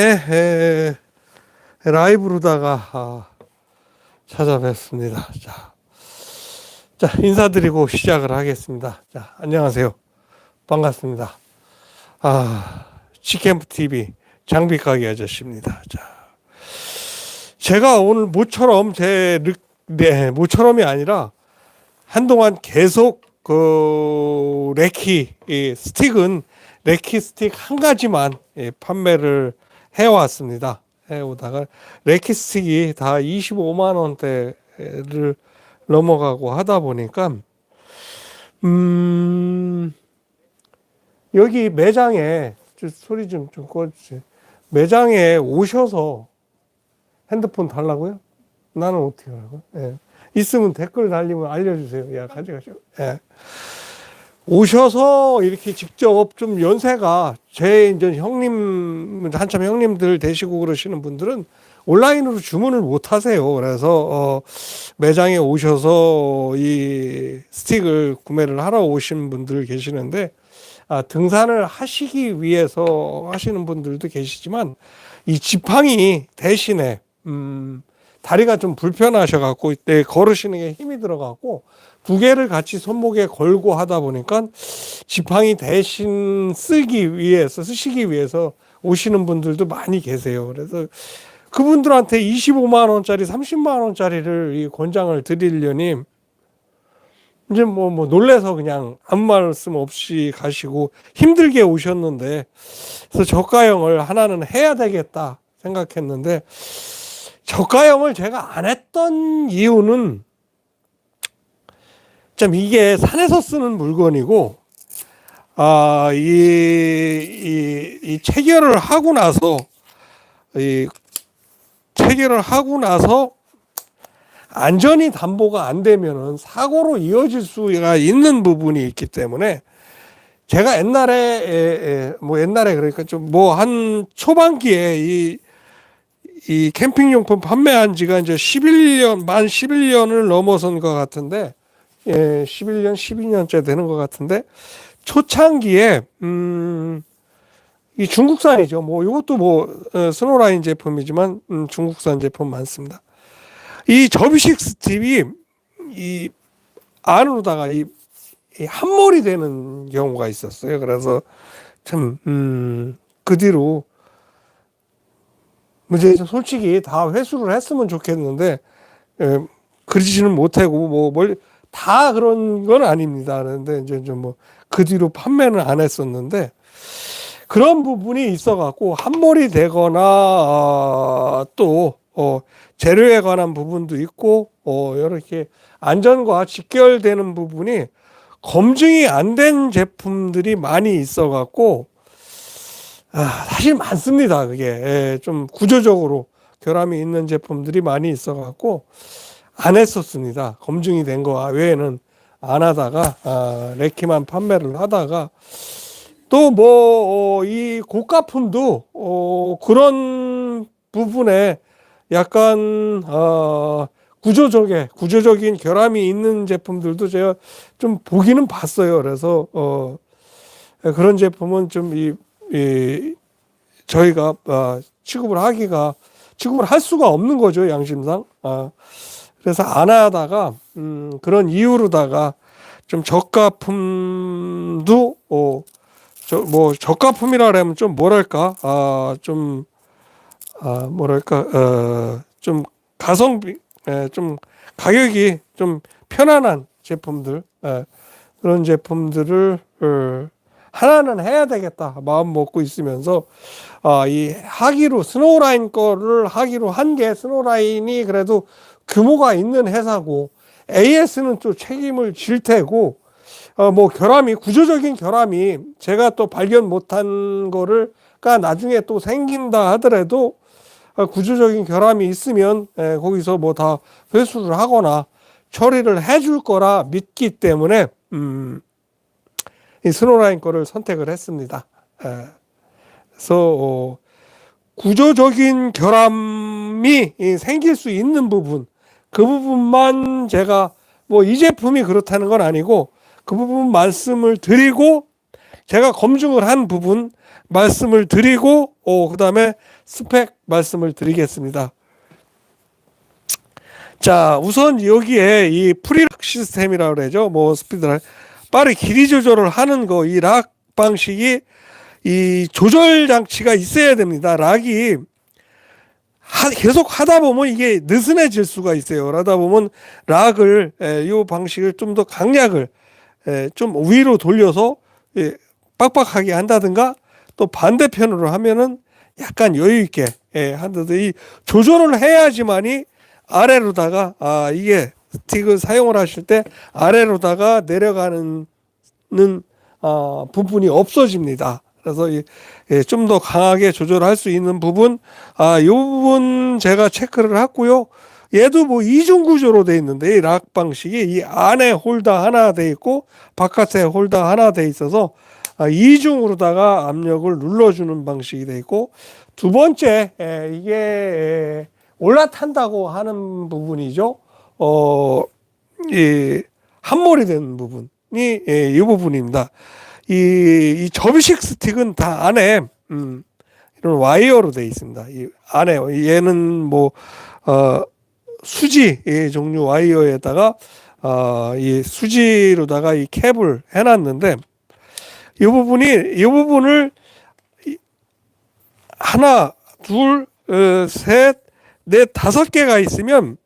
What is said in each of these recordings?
에, 라이브로다가 아, 찾아뵙습니다. 자, 자 인사드리고 시작을 하겠습니다. 자 안녕하세요. 반갑습니다. 아 치캠프 TV 장비 가게 아저씨입니다. 자 제가 오늘 모처럼 제 르, 네, 모처럼이 아니라 한동안 계속 그 레키 이 스틱은 레키 스틱 한 가지만 예, 판매를 해왔습니다. 해오다가 레키 스틱이 다 25만 원대를 넘어가고 하다 보니까 음 여기 매장에 좀 소리 좀 좀 꺼주세요. 매장에 오셔서 핸드폰 달라고요? 나는 어떻게 하라고? 예. 있으면 댓글 달리면 알려주세요. 야 가져가시오. 예. 오셔서 이렇게 직접 좀 연세가 제 이제 형님 한참 형님들 되시고 그러시는 분들은 온라인으로 주문을 못 하세요. 그래서 어 매장에 오셔서 이 스틱을 구매를 하러 오신 분들 계시는데 아 등산을 하시기 위해서 하시는 분들도 계시지만 이 지팡이 대신에 음 다리가 좀 불편하셔 갖고 이때 걸으시는 게 힘이 들어 갖고 두 개를 같이 손목에 걸고 하다 보니까 지팡이 대신 쓰기 위해서 쓰시기 위해서 오시는 분들도 많이 계세요. 그래서 그분들한테 25만 원짜리, 30만 원짜리를 이 권장을 드리려니 이제 뭐, 뭐 놀래서 그냥 아무 말씀 없이 가시고 힘들게 오셨는데 그래서 저가형을 하나는 해야 되겠다 생각했는데 저가형을 제가 안 했던 이유는 참 이게 산에서 쓰는 물건이고 아, 이, 이, 이 체결을 하고 나서 이 체결을 하고 나서 안전이 담보가 안 되면은 사고로 이어질 수가 있는 부분이 있기 때문에 제가 옛날에 에, 에, 뭐 옛날에 그러니까 좀 뭐 한 초반기에 이 이 캠핑용품 판매한 지가 이제 11년, 만 11년을 넘어선 것 같은데, 예, 11년, 12년째 되는 것 같은데, 초창기에, 음, 이 중국산이죠. 뭐, 이것도 뭐, 어, 스노라인 제품이지만, 음, 중국산 제품 많습니다. 이 접이식 스틱이, 이, 안으로다가 이, 이 한 몰이 되는 경우가 있었어요. 그래서 참, 음, 그 뒤로 뭐 이제 솔직히 다 회수를 했으면 좋겠는데 예, 그러지는 못하고 뭐 멀리 다 그런 건 아닙니다. 그런데 이제 좀 뭐 그 뒤로 판매는 안 했었는데 그런 부분이 있어갖고 함몰이 되거나 아, 또 어, 재료에 관한 부분도 있고 어, 이렇게 안전과 직결되는 부분이 검증이 안 된 제품들이 많이 있어갖고 아, 사실 많습니다. 그게 예, 좀 구조적으로 결함이 있는 제품들이 많이 있어갖고 안 했었습니다. 검증이 된 거 외에는 안 하다가 아, 레키만 판매를 하다가 또 뭐 이 고가품도 어, 그런 부분에 약간 어, 구조적에 구조적인 결함이 있는 제품들도 제가 좀 보기는 봤어요. 그래서 어, 그런 제품은 좀이 이 저희가 어, 취급을 하기가 취급을 할 수가 없는 거죠 양심상. 아, 그래서 안 하다가 음, 그런 이유로다가 좀 저가품도 어, 저, 뭐 저가품이라 하면 좀 뭐랄까 아 좀 아, 뭐랄까 어, 좀 가성비 에, 좀 가격이 좀 편안한 제품들 에, 그런 제품들을 어, 하나는 해야 되겠다 마음 먹고 있으면서 아, 이 하기로 스노우라인 거를 하기로 한 게 스노우라인이 그래도 규모가 있는 회사고 AS는 또 책임을 질 테고 어, 뭐 결함이 구조적인 결함이 제가 또 발견 못한 거를 가 나중에 또 생긴다 하더라도 어, 구조적인 결함이 있으면 에, 거기서 뭐 다 회수를 하거나 처리를 해줄 거라 믿기 때문에 음, 이 스노라인 거를 선택을 했습니다. 에, 그래서 어, 구조적인 결함이 이 생길 수 있는 부분 그 부분만 제가 뭐 이 제품이 그렇다는 건 아니고 그 부분 말씀을 드리고 제가 검증을 한 부분 말씀을 드리고 어, 그다음에 스펙 말씀을 드리겠습니다. 자, 우선 여기에 이 프리락 시스템이라고 그러죠. 뭐 스피드락 빠르게 길이 조절을 하는 거 이 락 방식이 이 조절 장치가 있어야 됩니다. 락이 하, 계속 하다 보면 이게 느슨해질 수가 있어요. 그러다 보면 락을 에, 이 방식을 좀 더 강약을 에, 좀 위로 돌려서 예, 빡빡하게 한다든가 또 반대편으로 하면은 약간 여유 있게 예, 한다든가 이 조절을 해야지만이 아래로다가 아 이게 스틱을 사용을 하실 때 아래로다가 내려가는 는 어, 부분이 없어집니다. 그래서 예, 좀더 강하게 조절할 수 있는 부분, 아, 이 부분 제가 체크를 했고요. 얘도 뭐 이중 구조로 돼 있는데 이 락 방식이 이 안에 홀더 하나 돼 있고 바깥에 홀더 하나 돼 있어서 아, 이중으로다가 압력을 눌러주는 방식이 돼 있고 두 번째 에, 이게 에, 올라탄다고 하는 부분이죠. 어, 이 한몰이 된 부분이 예, 이 부분입니다. 이, 이 접이식 스틱은 다 안에 음, 이런 와이어로 되어 있습니다. 이 안에 얘는 뭐 어, 수지 이 종류 와이어에다가 어, 이 수지로다가 이 캡을 해놨는데 이 부분이 이 부분을 이- 하나 둘 어, 다섯 개가 있으면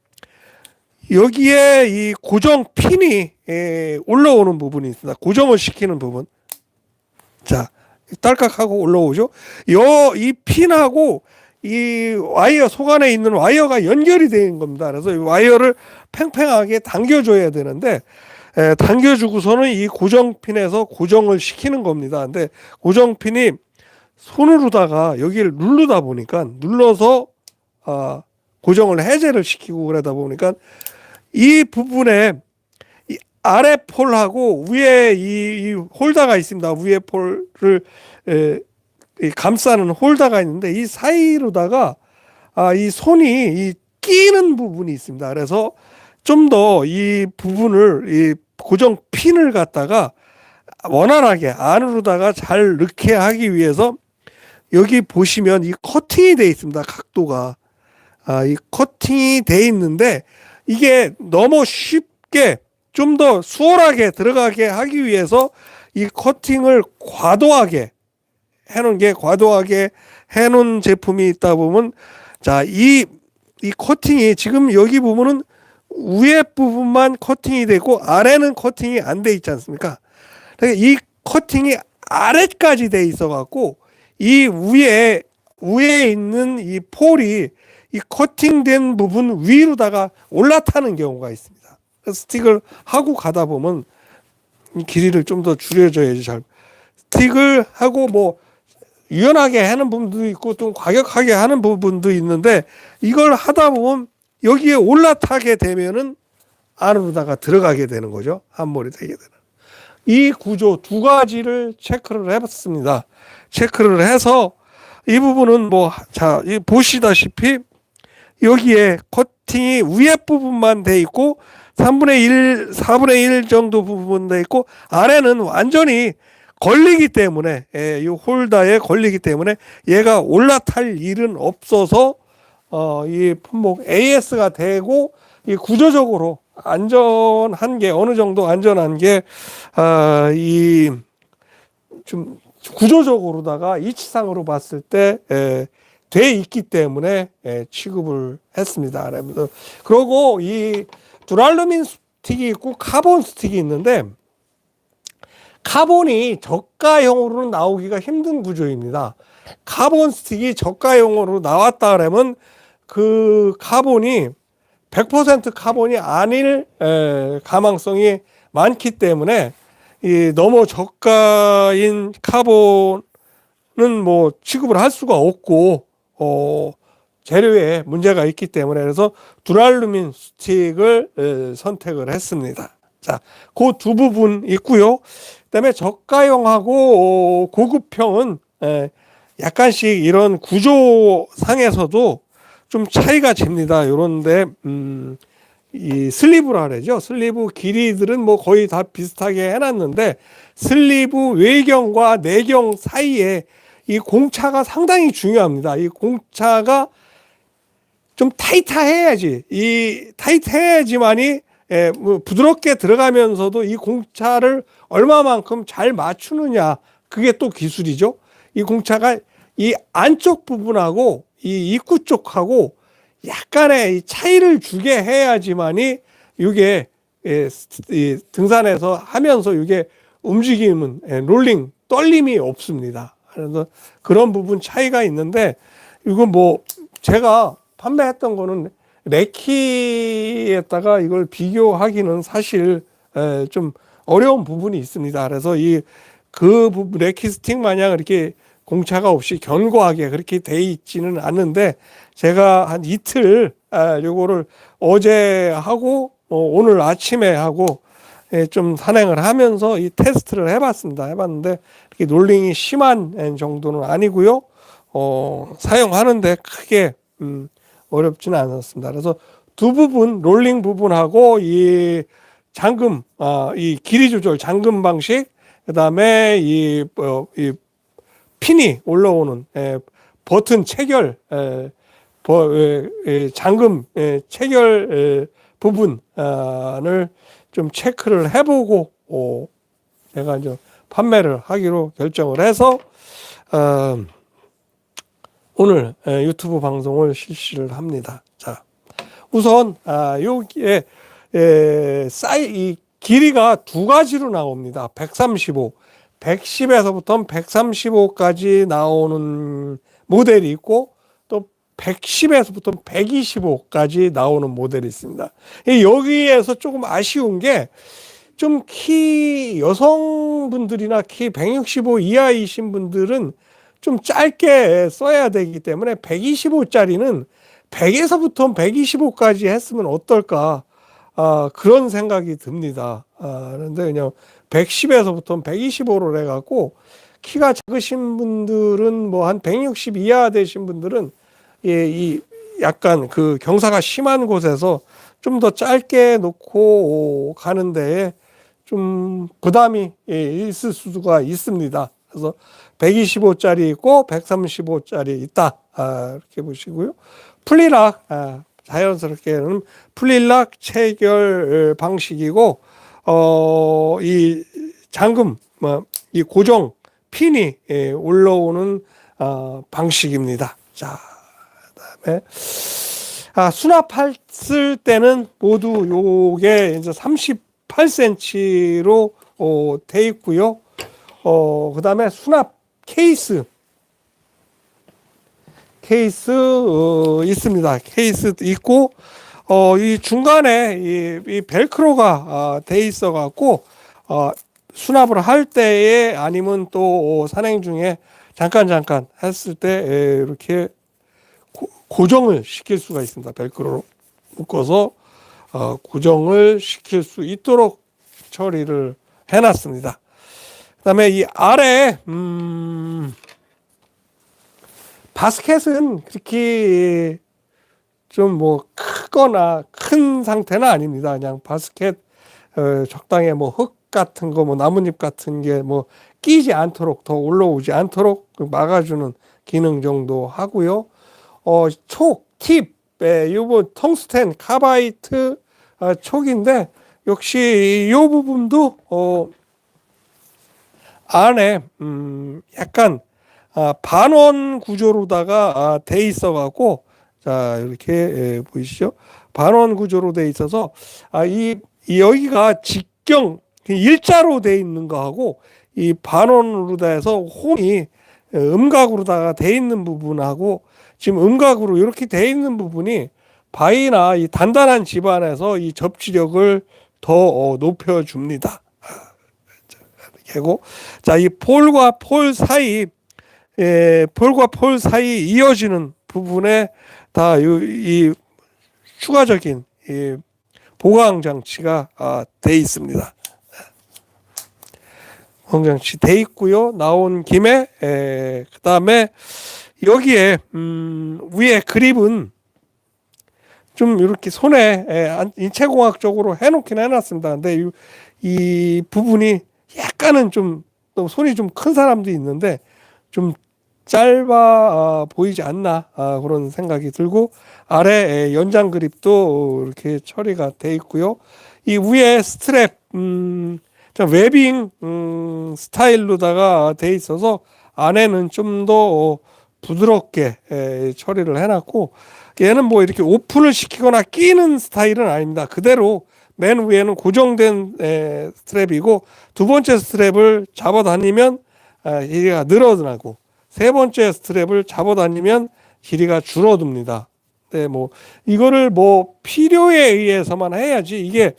여기에 이 고정 핀이 에, 올라오는 부분이 있습니다. 고정을 시키는 부분. 자, 딸깍하고 올라오죠. 요, 이 핀하고 이 와이어 속 안에 있는 와이어가 연결이 되는 겁니다. 그래서 이 와이어를 팽팽하게 당겨줘야 되는데 에, 당겨주고서는 이 고정핀에서 고정을 시키는 겁니다. 근데 고정핀이 손으로다가 여기를 누르다 보니까 눌러서 아, 고정을 해제를 시키고 그러다 보니까 이 부분에 이 아래 폴하고 위에 이, 이 홀더가 있습니다. 위에 폴을 에, 이 감싸는 홀더가 있는데 이 사이로다가 아, 이 손이 이 끼는 부분이 있습니다. 그래서 좀 더 이 부분을 이 고정 핀을 갖다가 원활하게 안으로다가 잘 넣게 하기 위해서 여기 보시면 이 커팅이 돼 있습니다. 각도가 아, 이 커팅이 돼 있는데 이게 너무 쉽게 좀 더 수월하게 들어가게 하기 위해서 이 커팅을 과도하게 해놓은 게 과도하게 해놓은 제품이 있다 보면 자, 이, 이 커팅이 지금 여기 보면은 위에 부분만 커팅이 되고 아래는 커팅이 안 돼 있지 않습니까? 그러니까 이 커팅이 아래까지 돼 있어 갖고 이 위에 위에 있는 이 폴이 이 커팅된 부분 위로다가 올라타는 경우가 있습니다. 스틱을 하고 가다 보면 이 길이를 좀 더 줄여줘야지 잘. 스틱을 하고 뭐 유연하게 하는 부분도 있고 좀 과격하게 하는 부분도 있는데 이걸 하다 보면 여기에 올라타게 되면은 안으로다가 들어가게 되는 거죠. 한몰이 되게 되는. 이 구조 두 가지를 체크를 해봤습니다. 체크를 해서 이 부분은 뭐, 자, 이 보시다시피 여기에 커팅이 위에 부분만 돼 있고 3분의 1, 4분의 1 정도 부분 돼 있고 아래는 완전히 걸리기 때문에 예, 이 홀더에 걸리기 때문에 얘가 올라탈 일은 없어서 어, 이 품목 AS가 되고 이 구조적으로 안전한 게 어느 정도 안전한 게 아, 이좀 구조적으로다가 이치상으로 봤을 때 에, 돼 있기 때문에 에, 취급을 했습니다. 그래서 그리고 이 두랄루민 스틱이 있고 카본 스틱이 있는데 카본이 저가형으로는 나오기가 힘든 구조입니다. 카본 스틱이 저가형으로 나왔다 그러면 그 카본이 100% 카본이 아닐 에, 가망성이 많기 때문에 이 너무 저가인 카본은 뭐 취급을 할 수가 없고 어 재료에 문제가 있기 때문에 그래서 두랄루민 스틱을 에, 선택을 했습니다. 자, 그 두 부분 있고요. 그다음에 저가형하고 어, 고급형은 에, 약간씩 이런 구조상에서도 좀 차이가 집니다. 요런데 음, 이 슬리브라 그러죠. 슬리브 길이들은 뭐 거의 다 비슷하게 해놨는데 슬리브 외경과 내경 사이에 이 공차가 상당히 중요합니다. 이 공차가 좀 타이트해야지 이 타이트해야지만이 예, 뭐 부드럽게 들어가면서도 이 공차를 얼마만큼 잘 맞추느냐 그게 또 기술이죠. 이 공차가 이 안쪽 부분하고 이 입구 쪽하고 약간의 이 차이를 주게 해야지만이 이게 예, 이 등산에서 하면서 이게 움직임은 예, 롤링 떨림이 없습니다. 그래서 그런 부분 차이가 있는데 이건 뭐 제가 판매했던 거는 레키에다가 이걸 비교하기는 사실 에, 좀 어려운 부분이 있습니다. 그래서 이 그 레키 스틱 마냥 이렇게 공차가 없이 견고하게 그렇게 돼 있지는 않는데 제가 한 이틀 아, 요거를 어제 하고 어, 오늘 아침에 하고 예, 좀 산행을 하면서 이 테스트를 해봤습니다. 해봤는데 이렇게 롤링이 심한 정도는 아니고요. 어, 사용하는데 크게 음, 어렵지는 않았습니다. 그래서 두 부분 롤링 부분하고 이 잠금 아, 이 길이 조절 잠금 방식 그다음에 이, 어, 이 핀이 올라오는 에, 버튼 체결 에, 버, 에, 에, 잠금 에, 체결 에, 부분을 좀 체크를 해보고 어, 내가 이제 판매를 하기로 결정을 해서 어, 오늘 에, 유튜브 방송을 실시를 합니다. 자, 우선 아, 여기에 에, 사이 이 길이가 두 가지로 나옵니다. 135, 110에서부터 135까지 나오는 모델이 있고 또 110에서부터 125까지 나오는 모델이 있습니다. 이 여기에서 조금 아쉬운 게 좀 키 여성분들이나 키 165 이하이신 분들은 좀 짧게 써야 되기 때문에 125짜리는 100에서부터 125까지 했으면 어떨까 아, 그런 생각이 듭니다. 아, 그런데 그냥 110에서부터 125로 해갖고 키가 작으신 분들은 뭐 한 160 이하 되신 분들은 예, 이 약간 그 경사가 심한 곳에서 좀 더 짧게 놓고 가는데 좀 부담이 예, 있을 수가 있습니다. 그래서 125짜리 있고 135짜리 있다. 아, 이렇게 보시고요. 플리락 아, 자연스럽게는 플릴락 체결 방식이고 어, 이 잠금 뭐, 이 고정 핀이 예, 올라오는 어, 방식입니다. 자, 그다음에 아, 수납했을 때는 모두 요게 이제 38cm로 어, 돼 있고요. 어, 그다음에 수납 케이스 케이스 어, 있습니다. 케이스 있고 어, 이 중간에 이, 이 벨크로가 어, 돼 있어 갖고 어, 수납을 할 때에 아니면 또 산행 중에 잠깐 잠깐 했을 때 에, 이렇게 고, 고정을 시킬 수가 있습니다. 벨크로로 묶어서 어, 고정을 시킬 수 있도록 처리를 해놨습니다. 그 다음에 이 아래 음, 바스켓은 그렇게 좀 뭐 크거나 큰 상태는 아닙니다. 그냥 바스켓 어, 적당히 뭐 흙 같은 거 뭐 나뭇잎 같은 게 뭐 끼지 않도록 더 올라오지 않도록 막아주는 기능 정도 하고요. 어, 촉, 팁, 예, 요거 텅스텐 카바이트 어, 촉인데 역시 이 부분도 어, 안에 음, 약간 아, 반원 구조로다가 아, 돼 있어 갖고 자 이렇게 예, 보이시죠? 반원 구조로 돼 있어서 아, 이, 이 여기가 직경 일자로 돼 있는 거하고 이 반원으로 다 해서 홈이 음각으로다가 돼 있는 부분하고 지금 음각으로 이렇게 돼 있는 부분이 바위나 이 단단한 집안에서 이 접지력을 더 어, 높여 줍니다. 개고 자이 폴과 폴 사이 예, 폴과 폴 사이 이어지는 부분에 다이 추가적인 이 보강 장치가 아, 돼 있습니다. 보강 장치 돼 있고요. 나온 김에 에, 그다음에 여기에 음, 위에 그립은 좀 이렇게 손에 에, 인체공학적으로 해놓긴 해놨습니다. 근데 이, 이 부분이 약간은 좀, 또 손이 좀 큰 사람도 있는데 좀 짧아 보이지 않나 아, 그런 생각이 들고 아래 에, 연장 그립도 이렇게 처리가 돼 있고요. 이 위에 스트랩 음, 좀 웨빙 음, 스타일로다가 돼 있어서 안에는 좀더 부드럽게 에, 처리를 해놨고 얘는 뭐 이렇게 오픈을 시키거나 끼는 스타일은 아닙니다. 그대로 맨 위에는 고정된 에, 스트랩이고 두 번째 스트랩을 잡아 다니면 아, 길이가 늘어나고 세 번째 스트랩을 잡아 다니면 길이가 줄어듭니다. 네, 뭐 이거를 뭐 필요에 의해서만 해야지 이게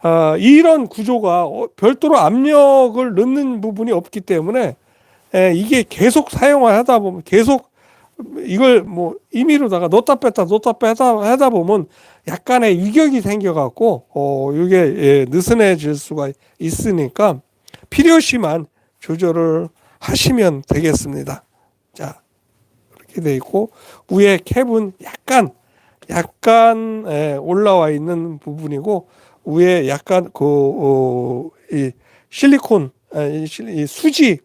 아, 이런 구조가 어, 별도로 압력을 넣는 부분이 없기 때문에 에, 이게 계속 사용하다 보면 계속 이걸 뭐 임의로다가 넣다 뺐다 넣다 뺐다 하다 보면 약간의 위격이 생겨갖고 어 이게 예, 느슨해질 수가 있으니까 필요시만 조절을 하시면 되겠습니다. 자 이렇게 돼 있고 위에 캡은 약간 약간 예, 올라와 있는 부분이고 위에 약간 그 어, 이 실리콘 실- 이 수지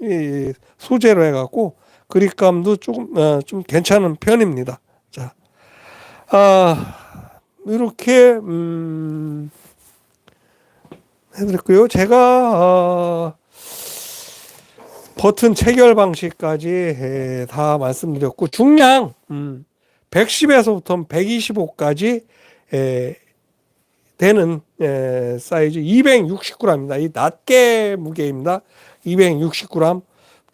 이 소재로 해갖고 그립감도 조금 어, 좀 괜찮은 편입니다. 자, 아 이렇게 음, 해드렸고요. 제가 어, 버튼 체결 방식까지 에, 다 말씀드렸고 중량 음, 110에서부터 125까지 에, 되는 에, 사이즈 269g입니다. 이 낱개 무게입니다. 269g.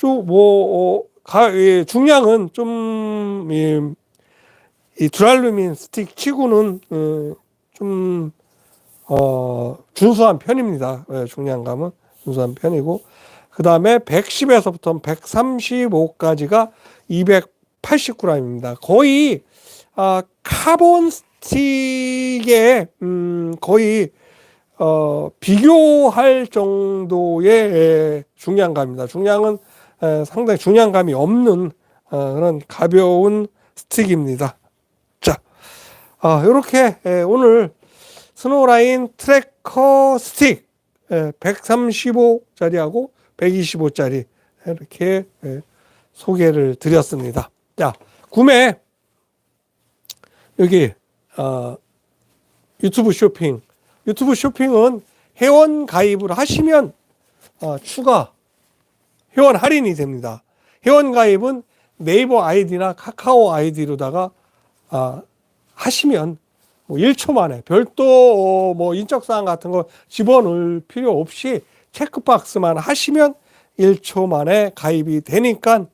좀뭐 어, 가, 예, 중량은 좀 이, 이 드랄루민 스틱 치고는 어, 좀 어, 준수한 편입니다. 예, 중량감은 준수한 편이고 그 다음에 110에서부터 135까지가 280g입니다. 거의 아, 카본 스틱에 음, 거의 어, 비교할 정도의 에, 중량감입니다. 중량은 에, 상당히 중량감이 없는 어, 그런 가벼운 스틱입니다. 자, 아, 이렇게 에, 오늘 스노라인 트래커 스틱 135짜리하고 125짜리 이렇게 에, 소개를 드렸습니다. 자, 구매 여기 어, 유튜브 쇼핑 유튜브 쇼핑은 회원 가입을 하시면 어, 추가 회원 할인이 됩니다. 회원 가입은 네이버 아이디나 카카오 아이디로다가 아, 하시면 뭐 1초 만에 별도 어, 뭐 인적 사항 같은 거 집어넣을 필요 없이 체크박스만 하시면 1초 만에 가입이 되니까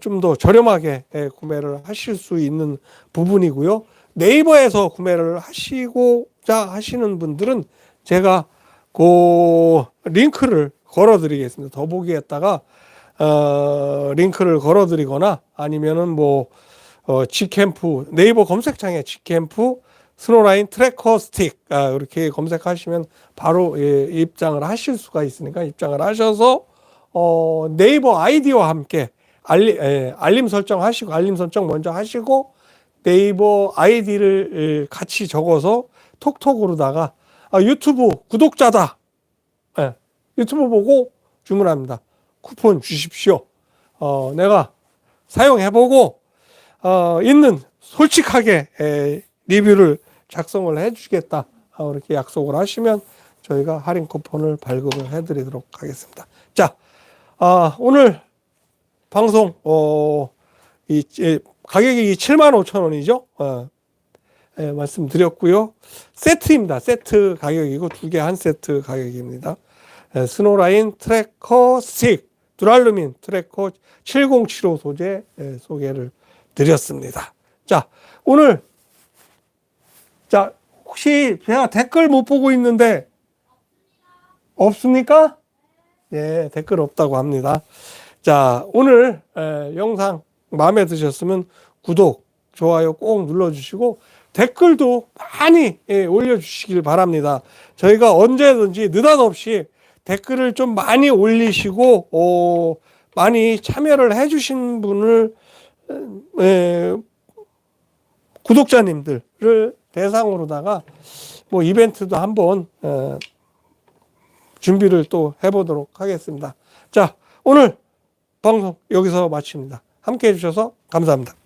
좀 더 저렴하게 예, 구매를 하실 수 있는 부분이고요. 네이버에서 구매를 하시고자 하시는 분들은 제가 그 링크를 걸어 드리겠습니다. 더보기에다가 어, 링크를 걸어 드리거나 아니면은 뭐 어, 지캠프 네이버 검색창에 지캠프 스노라인 트래커 스틱 아, 이렇게 검색하시면 바로 예, 입장을 하실 수가 있으니까 입장을 하셔서 어, 네이버 아이디와 함께 알리, 예, 알림 설정하시고 알림 설정 먼저 하시고 네이버 아이디를 예, 같이 적어서 톡톡으로다가 아, 유튜브 구독자다. 예, 유튜브 보고 주문합니다. 쿠폰 주십시오. 어, 내가 사용해보고 어, 있는 솔직하게 에, 리뷰를 작성을 해주겠다. 아, 이렇게 약속을 하시면 저희가 할인 쿠폰을 발급을 해드리도록 하겠습니다. 자, 아, 오늘 방송 어, 이, 이 가격이 7만 5천 원이죠. 어, 예, 말씀드렸고요. 세트입니다. 세트 가격이고 두 개 한 세트 가격입니다. 예, 스노라인 트래커 스틱 두랄루민 트래커 7075 소재 예, 소개를 드렸습니다. 자, 오늘 자 혹시 제가 댓글 못 보고 있는데 없습니까? 예, 댓글 없다고 합니다. 자, 오늘 에, 영상 마음에 드셨으면 구독, 좋아요 꼭 눌러주시고 댓글도 많이 예, 올려주시길 바랍니다. 저희가 언제든지 느닷없이 댓글을 좀 많이 올리시고 어, 많이 참여를 해주신 분을 예, 구독자님들을 대상으로다가 뭐 이벤트도 한번 예, 준비를 또 해보도록 하겠습니다. 자 오늘 방송 여기서 마칩니다. 함께 해주셔서 감사합니다.